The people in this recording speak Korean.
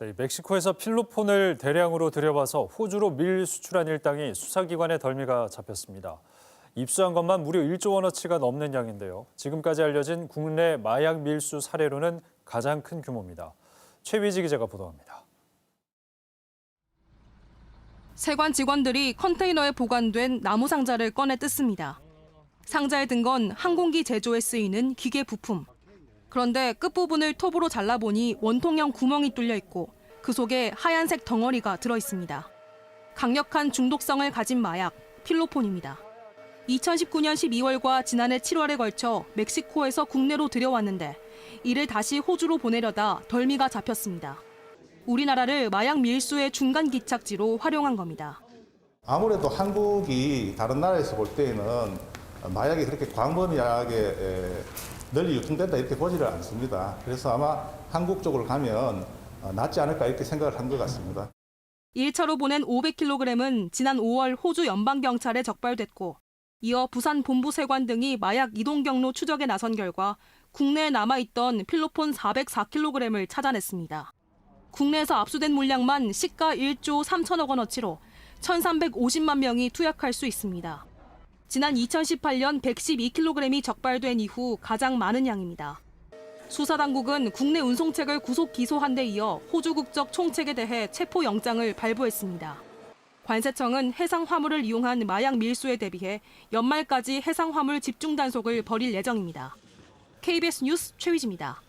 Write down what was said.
네, 멕시코에서 필로폰을 대량으로 들여와서 호주로 밀 수출한 일당이 수사기관의 덜미가 잡혔습니다. 입수한 것만 무려 1조 원어치가 넘는 양인데요. 지금까지 알려진 국내 마약 밀수 사례로는 가장 큰 규모입니다. 최위지 기자가 보도합니다. 세관 직원들이 컨테이너에 보관된 나무 상자를 꺼내 뜯습니다. 상자에 든 건 항공기 제조에 쓰이는 기계 부품. 그런데 끝부분을 톱으로 잘라보니 원통형 구멍이 뚫려 있고 그 속에 하얀색 덩어리가 들어 있습니다. 강력한 중독성을 가진 마약, 필로폰입니다. 2019년 12월과 지난해 7월에 걸쳐 멕시코에서 국내로 들여왔는데 이를 다시 호주로 보내려다 덜미가 잡혔습니다. 우리나라를 마약 밀수의 중간 기착지로 활용한 겁니다. 아무래도 한국이 다른 나라에서 볼 때에는 마약이 그렇게 광범위하게 에, 널리 유통된다 이렇게 보지를 않습니다. 그래서 아마 한국 쪽으로 가면 어, 낫지 않을까 이렇게 생각을 한 것 같습니다. 1차로 보낸 500kg은 지난 5월 호주 연방경찰에 적발됐고 이어 부산 본부 세관 등이 마약 이동 경로 추적에 나선 결과 국내에 남아있던 필로폰 404kg을 찾아냈습니다. 국내에서 압수된 물량만 시가 1조 3천억 원어치로 1,350만 명이 투약할 수 있습니다. 지난 2018년 112kg이 적발된 이후 가장 많은 양입니다. 수사당국은 국내 운송책을 구속 기소한 데 이어 호주 국적 총책에 대해 체포 영장을 발부했습니다. 관세청은 해상 화물을 이용한 마약 밀수에 대비해 연말까지 해상 화물 집중 단속을 벌일 예정입니다. KBS 뉴스 최위지입니다.